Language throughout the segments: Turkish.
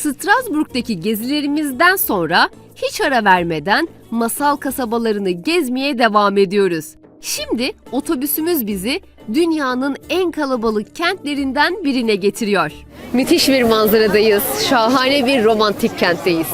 Strasbourg'daki gezilerimizden sonra hiç ara vermeden masal kasabalarını gezmeye devam ediyoruz. Şimdi otobüsümüz bizi dünyanın en kalabalık kentlerinden birine getiriyor. Müthiş bir manzaradayız. Şahane bir romantik kentteyiz.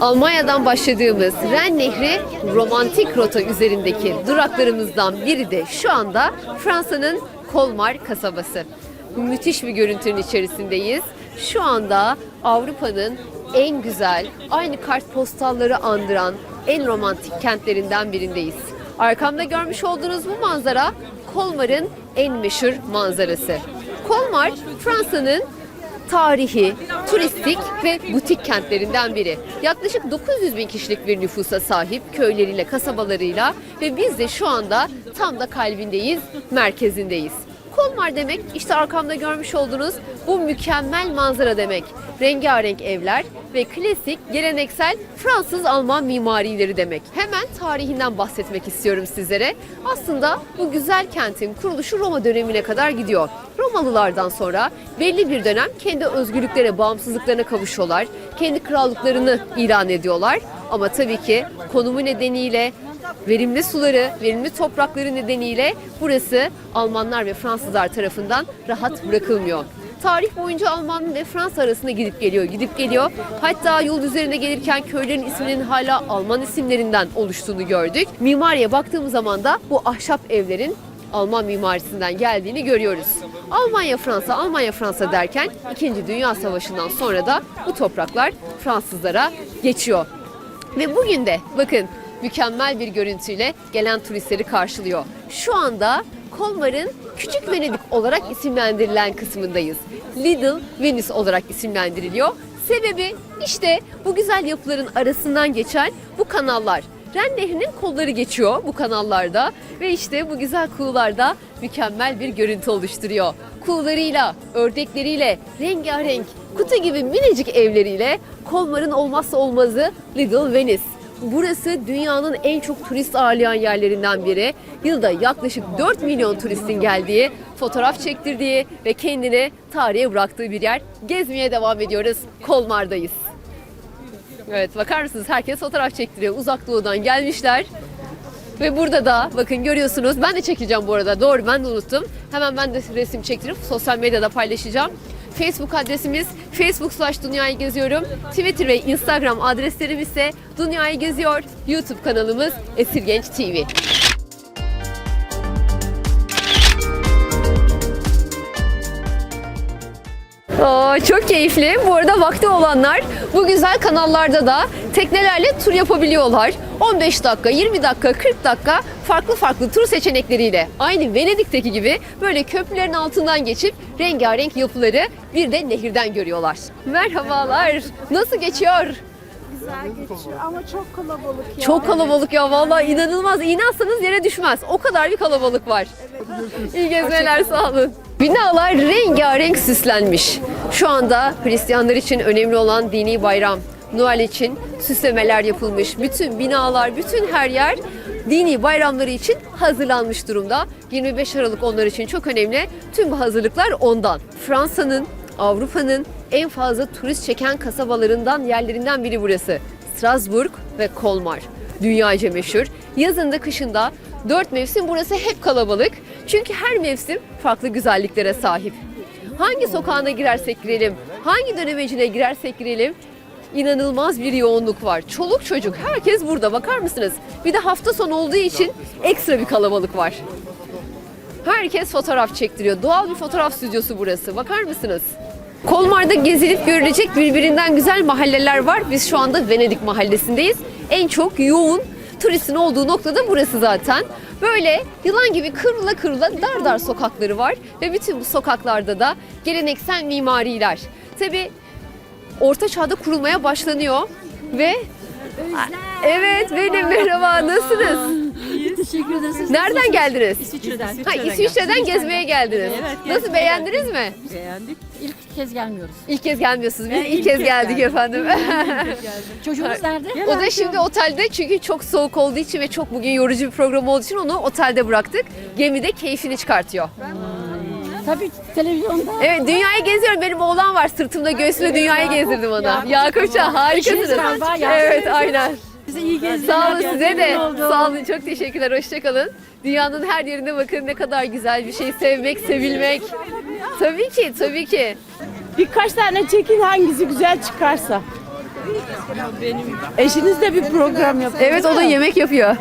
Almanya'dan başladığımız Ren Nehri romantik rota üzerindeki duraklarımızdan biri de şu anda Fransa'nın Kolmar kasabası. Müthiş bir görüntünün içerisindeyiz. Şu anda Avrupa'nın en güzel, aynı kartpostalları andıran en romantik kentlerinden birindeyiz. Arkamda görmüş olduğunuz bu manzara Kolmar'ın en meşhur manzarası. Kolmar, Fransa'nın tarihi, turistik ve butik kentlerinden biri. Yaklaşık 900 bin kişilik bir nüfusa sahip köyleriyle, kasabalarıyla ve biz de şu anda tam da kalbindeyiz, merkezindeyiz. Kolmar demek işte arkamda görmüş olduğunuz bu mükemmel manzara demek. Rengarenk evler ve klasik, geleneksel Fransız-Alman mimarileri demek. Hemen tarihinden bahsetmek istiyorum sizlere. Aslında bu güzel kentin kuruluşu Roma dönemine kadar gidiyor. Romalılardan sonra belli bir dönem kendi özgürlüklerine, bağımsızlıklarına kavuşuyorlar. Kendi krallıklarını ilan ediyorlar. Ama tabii ki konumu nedeniyle verimli suları, verimli toprakları nedeniyle burası Almanlar ve Fransızlar tarafından rahat bırakılmıyor. Tarih boyunca Alman ve Fransa arasında gidip geliyor, gidip geliyor. Hatta yol üzerinde gelirken köylerin isminin hala Alman isimlerinden oluştuğunu gördük. Mimariye baktığımız zaman da bu ahşap evlerin Alman mimarisinden geldiğini görüyoruz. Almanya Fransa, Almanya Fransa derken 2. Dünya Savaşı'ndan sonra da bu topraklar Fransızlara geçiyor. Ve bugün de bakın mükemmel bir görüntüyle gelen turistleri karşılıyor. Şu anda Kolmar'ın Küçük Venedik olarak isimlendirilen kısmındayız. Little Venice olarak isimlendiriliyor. Sebebi işte bu güzel yapıların arasından geçen bu kanallar. Ren Nehri'nin kolları geçiyor bu kanallarda ve işte bu güzel kuğularda mükemmel bir görüntü oluşturuyor. Kuğularıyla, ördekleriyle, rengarenk, kutu gibi minicik evleriyle Kolmar'ın olmazsa olmazı Little Venice. Burası dünyanın en çok turist ağırlayan yerlerinden biri. Yılda yaklaşık 4 milyon turistin geldiği, fotoğraf çektirdiği ve kendini tarihe bıraktığı bir yer. Gezmeye devam ediyoruz. Kolmar'dayız. Evet bakar mısınız? Herkes fotoğraf çektiriyor. Uzak doğudan gelmişler. Ve burada da bakın görüyorsunuz. Ben de çekeceğim bu arada. Doğru ben de unuttum. Hemen ben de resim çektirip sosyal medyada paylaşacağım. Facebook adresimiz Facebook slash Dünyayı Geziyorum. Twitter ve Instagram adreslerim ise Dünyayı Geziyor. YouTube kanalımız Esir Genç TV. Aa, çok keyifli. Bu arada vakti olanlar bu güzel kanallarda da teknelerle tur yapabiliyorlar. 15 dakika, 20 dakika, 40 dakika farklı farklı tur seçenekleriyle aynı Venedik'teki gibi böyle köprülerin altından geçip rengarenk yapıları bir de nehirden görüyorlar. Merhabalar. Nasıl geçiyor? Güzel geçiyor ama çok kalabalık ya. Çok kalabalık ya vallahi inanılmaz. İnansanız yere düşmez. O kadar bir kalabalık var. İyi gezmeler sağ olun. Binalar rengarenk süslenmiş. Şu anda Hristiyanlar için önemli olan dini bayram. Noel için süslemeler yapılmış. Bütün binalar, bütün her yer dini bayramları için hazırlanmış durumda. 25 Aralık onlar için çok önemli. Tüm bu hazırlıklar ondan. Fransa'nın, Avrupa'nın en fazla turist çeken kasabalarından, yerlerinden biri burası. Strasbourg ve Kolmar. Dünyaca meşhur. Yazında, kışında dört mevsim burası hep kalabalık. Çünkü her mevsim farklı güzelliklere sahip. Hangi sokağına girersek girelim, hangi dönemecine girersek girelim inanılmaz bir yoğunluk var. Çoluk çocuk herkes burada bakar mısınız? Bir de hafta sonu olduğu için ekstra bir kalabalık var. Herkes fotoğraf çektiriyor. Doğal bir fotoğraf stüdyosu burası. Bakar mısınız? Kolmar'da gezilip görülecek birbirinden güzel mahalleler var. Biz şu anda Venedik mahallesindeyiz. En çok yoğun turistin olduğu nokta da burası zaten. Böyle yılan gibi kıvrıla kıvrıla dar dar sokakları var ve bütün bu sokaklarda da geleneksel mimariler. Tabi Orta Çağ'da kurulmaya başlanıyor ve Evet benim merhaba nasılsınız? Teşekkür ederiz. Nereden geldiniz? İsviçre'den. Ha İsviçre'den gezmeye geldiniz. Evet, Nasıl beğendiniz mi? Beğendik. İlk kez gelmiyoruz. İlk kez gelmiyorsunuz. Biz Ben ilk ilk kez kez geldik geldim. efendim. Çocuğunuz nerede? o da şimdi otelde çünkü çok soğuk olduğu için ve çok bugün yorucu bir program olduğu için onu otelde bıraktık. Gemide keyfini çıkartıyor. Tabii televizyonda. Evet dünyayı geziyorum. Benim oğlan var sırtımda göğsümde dünyayı gezdirdim ona. Yakupça Eşiniz harikasınız. galiba, Yakup. Evet aynen. Size iyi gezdiler. Sağ olun size de. Sağ olun çok teşekkürler. Hoşçakalın. Dünyanın her yerinde bakın ne kadar güzel bir şey. Sevmek, sevilmek. Tabii ki, tabii ki. Birkaç tane çekin hangisi güzel çıkarsa. Eşiniz de bir program yapıyor. Evet o da yemek yapıyor.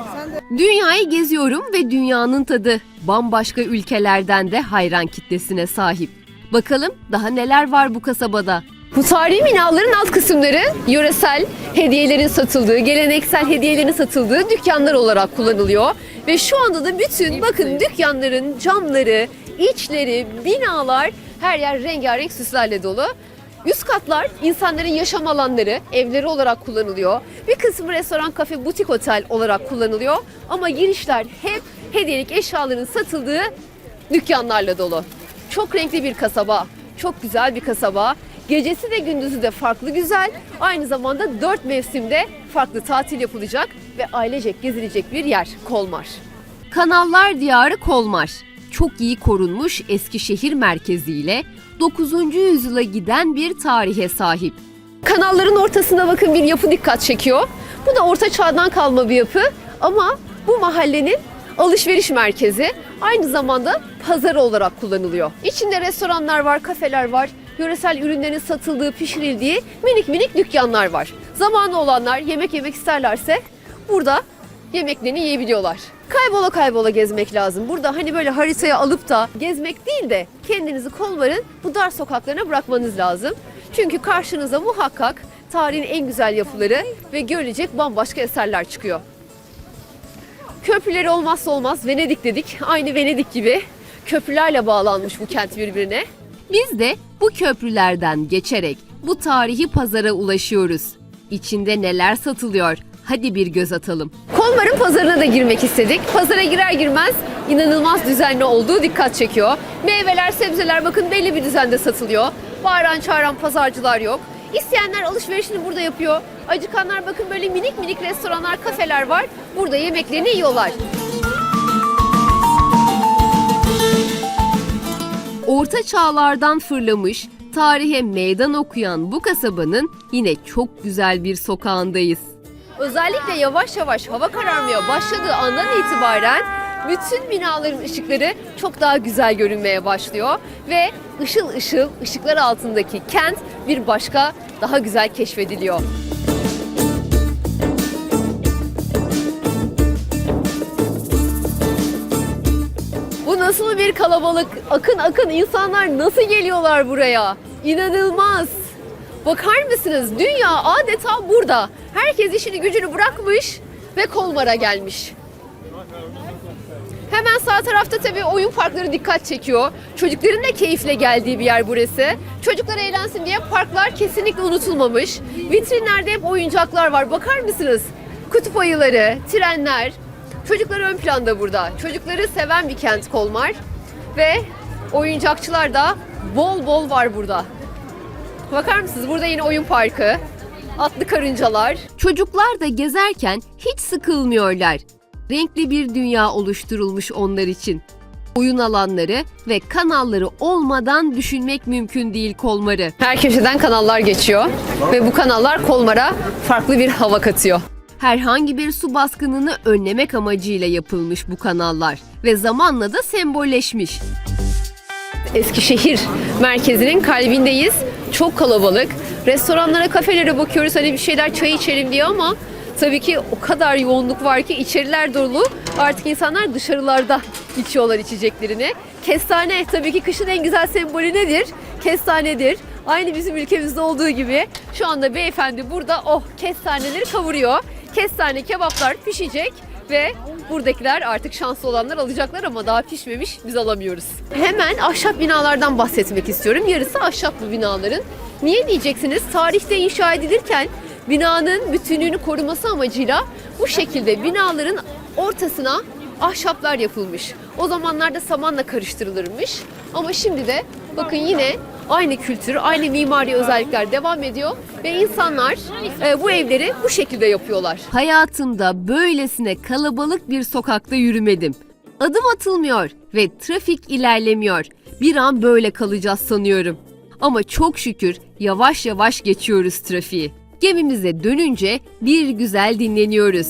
Dünyayı geziyorum ve dünyanın tadı bambaşka ülkelerden de hayran kitlesine sahip. Bakalım daha neler var bu kasabada? Bu tarihi binaların alt kısımları yöresel hediyelerin satıldığı, geleneksel hediyelerin satıldığı dükkanlar olarak kullanılıyor. Ve şu anda da bütün bakın dükkanların camları, içleri, binalar her yer rengarenk süslerle dolu. Üst katlar insanların yaşam alanları, evleri olarak kullanılıyor. Bir kısmı restoran, kafe, butik otel olarak kullanılıyor. Ama girişler hep hediyelik eşyaların satıldığı dükkanlarla dolu. Çok renkli bir kasaba, çok güzel bir kasaba. Gecesi de gündüzü de farklı güzel. Aynı zamanda dört mevsimde farklı tatil yapılacak ve ailecek gezilecek bir yer Kolmar. Kanallar Diyarı Kolmar. Çok iyi korunmuş eski şehir merkeziyle 9. yüzyıla giden bir tarihe sahip. Kanalların ortasına bakın bir yapı dikkat çekiyor. Bu da orta çağdan kalma bir yapı ama bu mahallenin alışveriş merkezi aynı zamanda pazarı olarak kullanılıyor. İçinde restoranlar var, kafeler var, yöresel ürünlerin satıldığı, pişirildiği minik minik dükkanlar var. Zamanı olanlar yemek yemek isterlerse burada yemeklerini yiyebiliyorlar. Kaybola kaybola gezmek lazım. Burada hani böyle haritaya alıp da gezmek değil de kendinizi Kolmar'ın bu dar sokaklarına bırakmanız lazım. Çünkü karşınıza muhakkak tarihin en güzel yapıları ve görülecek bambaşka eserler çıkıyor. Köprüleri olmazsa olmaz Venedik dedik. Aynı Venedik gibi köprülerle bağlanmış bu kent birbirine. Biz de bu köprülerden geçerek bu tarihi pazara ulaşıyoruz. İçinde neler satılıyor? Hadi bir göz atalım. Kolmar'ın pazarına da girmek istedik. Pazara girer girmez inanılmaz düzenli olduğu dikkat çekiyor. Meyveler, sebzeler bakın belli bir düzende satılıyor. Bağıran çağıran pazarcılar yok. İsteyenler alışverişini burada yapıyor. Acıkanlar bakın böyle minik minik restoranlar, kafeler var. Burada yemeklerini yiyorlar. Orta çağlardan fırlamış, tarihe meydan okuyan bu kasabanın yine çok güzel bir sokağındayız. Özellikle yavaş yavaş hava kararmaya başladığı andan itibaren bütün binaların ışıkları çok daha güzel görünmeye başlıyor ve ışıl ışıl ışıklar altındaki kent bir başka daha güzel keşfediliyor. Nasıl bir kalabalık? Akın akın insanlar nasıl geliyorlar buraya? İnanılmaz. Bakar mısınız? Dünya adeta burada. Herkes işini gücünü bırakmış ve Kolmar'a gelmiş. Hemen sağ tarafta tabii oyun parkları dikkat çekiyor. Çocukların da keyifle geldiği bir yer burası. Çocuklar eğlensin diye parklar kesinlikle unutulmamış. Vitrinlerde hep oyuncaklar var. Bakar mısınız? Kutup ayıları, trenler. Çocuklar ön planda burada. Çocukları seven bir kent Kolmar. Ve oyuncakçılar da bol bol var burada. Bakar mısınız? Burada yine oyun parkı. Atlı karıncalar. Çocuklar da gezerken hiç sıkılmıyorlar. Renkli bir dünya oluşturulmuş onlar için. Oyun alanları ve kanalları olmadan düşünmek mümkün değil Kolmar'ı. Her köşeden kanallar geçiyor ve bu kanallar Kolmar'a farklı bir hava katıyor. Herhangi bir su baskınını önlemek amacıyla yapılmış bu kanallar ve zamanla da sembolleşmiş. Eskişehir merkezinin kalbindeyiz. Çok kalabalık. Restoranlara, kafelere bakıyoruz hani bir şeyler çay içelim diye ama tabii ki o kadar yoğunluk var ki içeriler dolu. Artık insanlar dışarılarda içiyorlar içeceklerini. Kestane tabii ki kışın en güzel sembolü nedir? Kestanedir. Aynı bizim ülkemizde olduğu gibi şu anda beyefendi burada oh kestaneleri kavuruyor. Kestane kebaplar pişecek ve buradakiler artık şanslı olanlar alacaklar ama daha pişmemiş biz alamıyoruz. Hemen ahşap binalardan bahsetmek istiyorum. Yarısı ahşap bu binaların. Niye diyeceksiniz? Tarihte inşa edilirken binanın bütünlüğünü koruması amacıyla bu şekilde binaların ortasına ahşaplar yapılmış. O zamanlarda samanla karıştırılırmış. Ama şimdi de bakın yine aynı kültür, aynı mimari özellikler devam ediyor ve insanlar e, bu evleri bu şekilde yapıyorlar. Hayatımda böylesine kalabalık bir sokakta yürümedim. Adım atılmıyor ve trafik ilerlemiyor. bir an böyle kalacağız sanıyorum. Ama çok şükür yavaş yavaş geçiyoruz trafiği. Gemimize dönünce bir güzel dinleniyoruz.